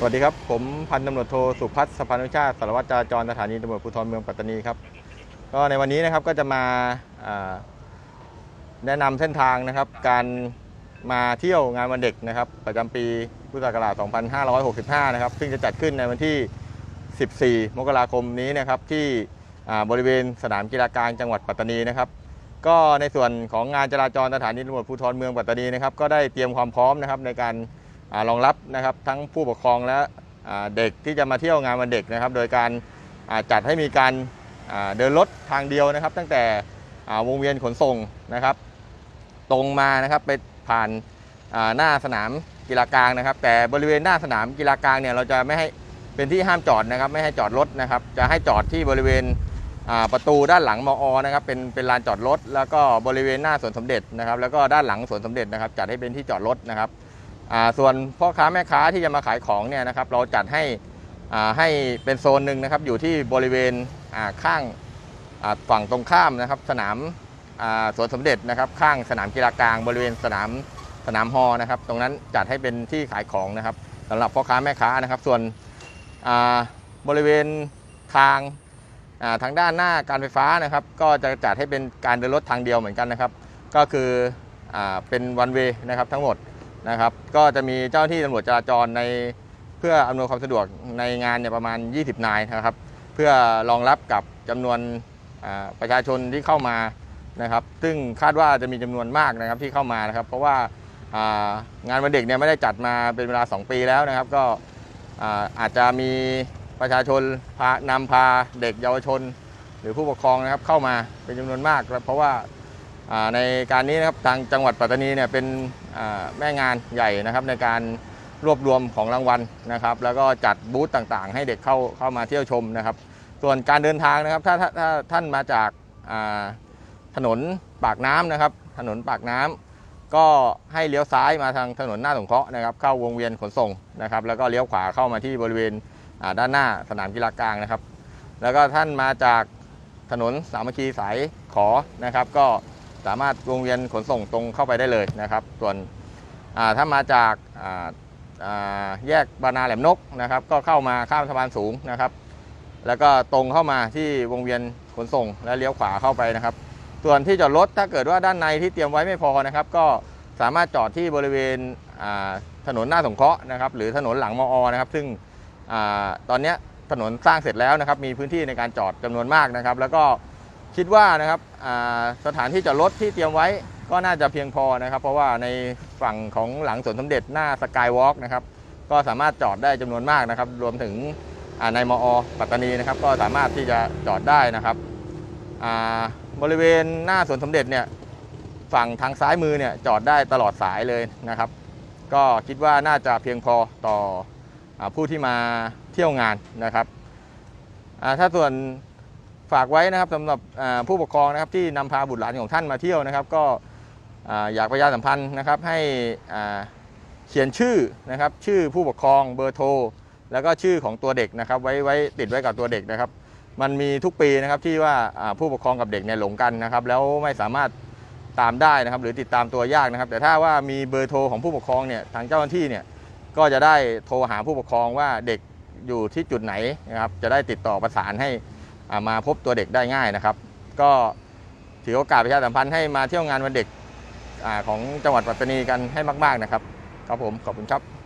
สวัสดีครับ ผมพันตำรวจโทสุพัฒน์สภานุชาติสารวัตรจราจรสถานีตำรวจภูธรเมืองปัตตานีครับก็ในวันนี้นะครับก็จะมาแนะนำเส้นทางนะครับ การมาเที่ยวงานวันเด็กนะครับ ประจำปีพุทธศักราช 2565 นะครับ ซึ่งจะจัดขึ้นในวันที่ 14 มกราคมนี้นะครับที่บริเวณสนามกีฬากลางจังหวัดปัตตานีนะครับ ก็ในส่วนของงานจราจรสถานีตำรวจภูธรเมืองปัตตานีนะครับ ก็ได้เตรียมความพร้อมนะครับในการ รองรับนะครับทั้งผู้ปกครองและเด็กที่จะมาเที่ยวงานวันเด็กนะครับ โดยการจัดให้มีการเดินรถทางเดียวนะครับ ตั้งแต่วงเวียนขนส่งนะครับ ตรงมานะครับไปผ่านหน้าสนามกีฬากลางนะครับ แต่บริเวณหน้าสนามกีฬากลางเนี่ยเราจะไม่ให้เป็นที่ห้ามจอดนะครับ ไม่ให้จอดรถนะครับ จะให้จอดที่บริเวณประตูด้านหลังมอนะครับเป็นเป็นลานจอดรถแล้วก็บริเวณหน้าสวนสมเด็จนะครับ แล้วก็ด้านหลังสวนสมเด็จนะครับจัดให้เป็นที่จอดรถนะครับ ส่วนพ่อค้าแม่ค้าที่จะมาขายของเนี่ยนะครับเราจัดให้ให้เป็นโซนหนึ่งนะครับอยู่ที่บริเวณข้างฝั่งตรงข้ามนะครับ สนามาสวนสมเด็จนะครับข้างสนามกีฬากลาง บริเวณสนามสนามฮอนะครับ ตรงนั้นจัดให้เป็นที่ขายของนะครับสำหรับพ่อค้าแม่ค้านะครับ ส่วนบริเวณทางาทางด้านหน้าการไฟฟ้านะครับ ก็จะจัดให้เป็นการเดินรถทางเดียวเหมือนกันนะครับ ก็คืออเป็นวันเวนะครับทั้งหมด นะครับ ก็จะมีเจ้าหน้าที่ตำรวจจราจรในเพื่ออำนวยความสะดวกในงานเนี่ยประมาณ 20 นายนะครับ เพื่อรองรับกับจำนวนประชาชนที่เข้ามานะครับ ซึ่งคาดว่าจะมีจำนวนมากนะครับที่เข้ามานะครับ เพราะว่างานวันเด็กเนี่ยไม่ได้จัดมาเป็นเวลา 2 ปีแล้วนะครับ ก็อาจจะมีประชาชนพานำพาเด็กเยาวชน หรือผู้ปกครองนะครับเข้ามาเป็นจำนวนมากครับเพราะว่าในการนี้นะครับทางจังหวัดปัตตานีเนี่ยเป็น แม่งานใหญ่นะครับในการรวบรวมของรางวัลนะครับ แล้วก็จัดบูธต่างๆ ให้เด็กเข้าเข้ามาเที่ยวชมนะครับ ส่วนการเดินทางนะครับถ้าถ้าถ้าท่านมาจากาถนนปากน้ำนะครับ ถนนปากน้ำก็ให้เลี้ยวซ้ายมาทางถนนหน้าสงเคราะห์นะครับ เข้าวงเวียนขนส่งนะครับ แล้วก็เลี้ยวขวาเข้ามาที่บริเวณด้านหน้าสนามกีฬากลางนะครับ แล้วก็ท่านมาจากถนนสามัคคีสายขอนะครับ ก็ สามารถวงเวียนขนส่งตรงเข้าไปได้เลยนะครับ ส่วนถ้ามาจากแยกบานาแหลมนกนะครับ ก็เข้ามาข้ามสะพานสูงนะครับ แล้วก็ตรงเข้ามาที่วงเวียนขนส่งและเลี้ยวขวาเข้าไปนะครับ ส่วนที่จอดรถถ้าเกิดว่าด้านในที่เตรียมไว้ไม่พอนะครับ ก็สามารถจอดที่บริเวณถนนหน้าสงเคราะห์นะครับ หรือถนนหลังมอนะครับ ซึ่งอตอนนี้ถนนสร้างเสร็จแล้วนะครับ มีพื้นที่ในการจอดจำนวนมากนะครับ แล้วก็ คิดว่านะครับสถานที่จอดรถที่เตรียมไว้ก็น่าจะเพียงพอนะครับ เพราะว่าในฝั่งของหลังสวนสมเด็จหน้าสกายวอล์กนะครับก็สามารถจอดได้จำนวนมากนะครับ รวมถึงในมอ ปัตตานีนะครับ ก็สามารถที่จะจอดได้นะครับบริเวณหน้าสวนสมเด็จเนี่ยฝั่งทางซ้ายมือเนี่ยจอดได้ตลอดสายเลยนะครับ ก็คิดว่าน่าจะเพียงพอต่ออผู้ที่มาเที่ยวงานนะครับถ้าส่วน ฝากไว้นะครับสำหรับผู้ปกครองนะครับที่นำพาบุตรหลานของท่านมาเที่ยวนะครับ ก็ออยากประชาสัมพันธ์นะครับให้เขียนชื่อนะครับ ชื่อผู้ปกครองเบอร์โทรแล้วก็ชื่อของตัวเด็กนะครับ ไว้ไว้ติดไว้กับตัวเด็กนะครับ มันมีทุกปีนะครับที่ว่าผู้ปกครองกับเด็กเนี่ยหลงกันนะครับ แล้วไม่สามารถตามได้นะครับ หรือติดตามตัวยากนะครับ แต่ถ้าว่ามีเบอร์โทรของผู้ปกครองเนี่ยทางเจ้าหน้าที่เนี่ยก็จะได้โทรหาผู้ปกครองว่าเด็กอยู่ที่จุดไหนนะครับ จะได้ติดต่อประสานให้ มาพบตัวเด็กได้ง่ายนะครับ ก็ถือโอกาสประชาสัมพันธ์ให้มาเที่ยวงานวันเด็กอของจังหวัดปัตตานีกันให้มาก ๆนะครับ ครับผมขอบคุณครับ